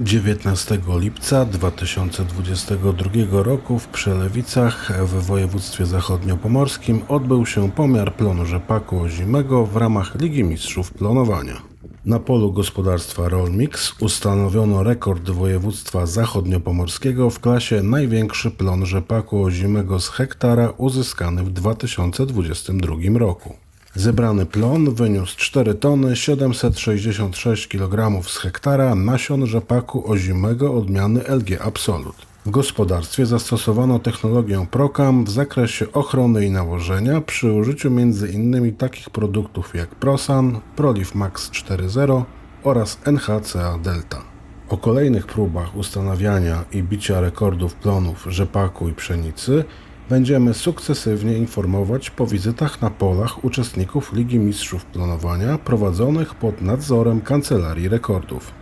19 lipca 2022 roku w Przelewicach w województwie zachodniopomorskim odbył się pomiar plonu rzepaku ozimego w ramach Ligi Mistrzów Plonowania. Na polu gospodarstwa Rolmix ustanowiono rekord województwa zachodniopomorskiego w klasie największy plon rzepaku ozimego z hektara uzyskany w 2022 roku. Zebrany plon wyniósł 4 tony 766 kg z hektara nasion rzepaku ozimego odmiany LG Absolut. W gospodarstwie zastosowano technologię Procam w zakresie ochrony i nawożenia przy użyciu m.in. takich produktów jak Prosan, Proliv Max 4.0 oraz NHCA Delta. O kolejnych próbach ustanawiania i bicia rekordów plonów rzepaku i pszenicy będziemy sukcesywnie informować po wizytach na polach uczestników Ligi Mistrzów Planowania prowadzonych pod nadzorem Kancelarii Rekordów.